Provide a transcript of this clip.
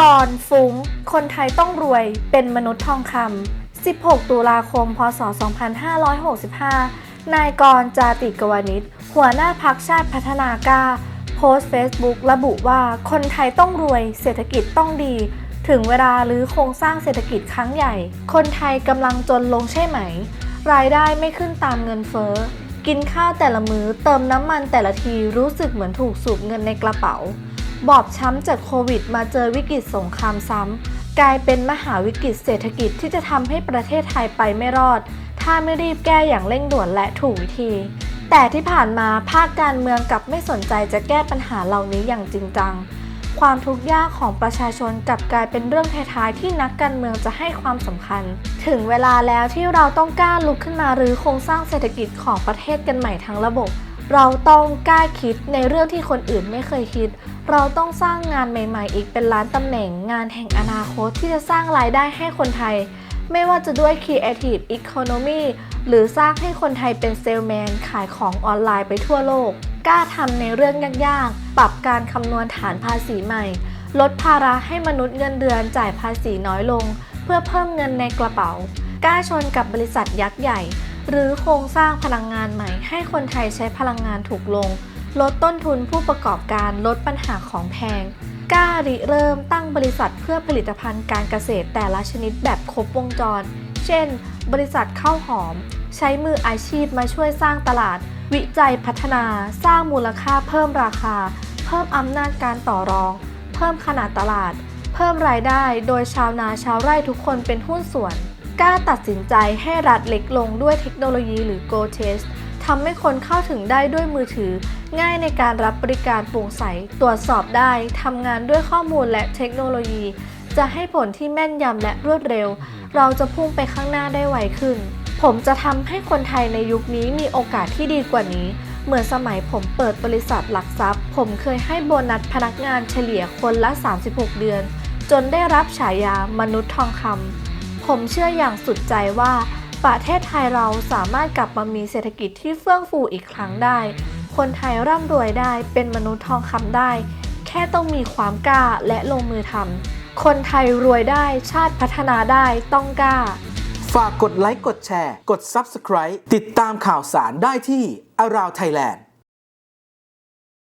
กรณ์ฟุ้ง คนไทยต้องรวยเป็นมนุษย์ทองคำ 16 ตุลาคม พศ 2565 นายกรจาติกวานิชหัวหน้าพักชาติพัฒนากล้า โพสต์เฟซบุ๊กระบุว่าคนไทยต้องรวยเศรษฐกิจต้องดี ถึงเวลาหรือโครงสร้างเศรษฐกิจครั้งใหญ่ คนไทยกำลังจนลงใช่ไหม รายได้ไม่ขึ้นตามเงินเฟ้อกินข้าวแต่ละมื้อเติมน้ำมันแต่ละทีรู้สึกเหมือนถูกสูบเงินในกระเป๋า บอบช้ำจากโควิด มาเจอวิกฤตสงครามซ้ำ กลายเป็นมหาวิกฤตเศรษฐกิจที่จะทำให้ประเทศไทยไปไม่รอด ถ้าไม่รีบแก้อย่างเร่งด่วนและถูกวิธี แต่ที่ผ่านมาภาคการเมืองกลับไม่สนใจจะแก้ปัญหาเหล่านี้อย่างจริงจัง ความทุกข์ยากของประชาชนกลับกลายเป็นเรื่องท้ายๆที่นักการเมืองจะให้ความสำคัญ ถึงเวลาแล้วที่เราต้องกล้าลุกขึ้นมารื้อโครงสร้างเศรษฐกิจของประเทศกันใหม่ทั้งระบบ เราต้องกล้าคิดในเรื่องที่คนอื่นไม่เคยคิด เราต้องสร้างงานใหม่ ๆ อีกเป็นล้านตำแหน่งงานแห่งอนาคตที่จะสร้างรายได้ให้คนไทย ไม่ว่าจะด้วย Creative Economy หรือสร้างให้คนไทยเป็นเซลแมนขายของออนไลน์ไปทั่วโลก กล้าทำในเรื่องยากๆ ปรับการคำนวณฐานภาษีใหม่ ลดภาระให้มนุษย์เงินเดือนจ่ายภาษีน้อยลง เพื่อเพิ่มเงินในกระเป๋ากล้าชนกับบริษัทยักษ์ใหญ่ หรือโครงสร้างพลังงานใหม่ ให้คนไทยใช้พลังงานถูกลง ลดต้นทุนผู้ประกอบการลดปัญหาของแพงกล้าริเริ่มตั้งบริษัทเพื่อผลิตภัณฑ์การเกษตรแต่ละชนิดแบบครบวงจร เช่น บริษัทข้าวหอม ใช้มืออาชีพมาช่วยสร้างตลาด วิจัยพัฒนา สร้างมูลค่าเพิ่มราคา เพิ่มอำนาจการต่อรอง เพิ่มขนาดตลาด เพิ่มรายได้ โดยชาวนาชาวไร่ทุกคนเป็นหุ้นส่วน กล้าตัดสินใจให้รัฐเล็กลงด้วยเทคโนโลยีหรือ Go Test ทำให้คนเข้าถึงได้ด้วยมือถือ ง่ายในการรับบริการโปร่งใส ตรวจสอบได้ ทำงานด้วยข้อมูลและเทคโนโลยี จะให้ผลที่แม่นยำและรวดเร็ว เราจะพุ่งไปข้างหน้าได้ไวขึ้น ผมจะทำให้คนไทยในยุคนี้มีโอกาสที่ดีกว่านี้ เหมือนสมัยผมเปิดบริษัทหลักทรัพย์ ผมเคยให้โบนัสพนักงานเฉลี่ยคนละ 36 เดือน จนได้รับฉายามนุษย์ทองคำ ผมเชื่ออย่างสุดใจว่าประเทศไทยเราสามารถกลับมามีเศรษฐกิจที่เฟื่องฟูอีกครั้งได้ คนไทยร่ำรวยได้เป็นมนุษย์ทองคำได้ แค่ต้องมีความกล้าและลงมือทำคนไทยรวยได้ชาติพัฒนาได้ต้องกล้า ฝากกดไลค์กดแชร์ กด Subscribe ติดตามข่าวสารได้ที่ Around Thailand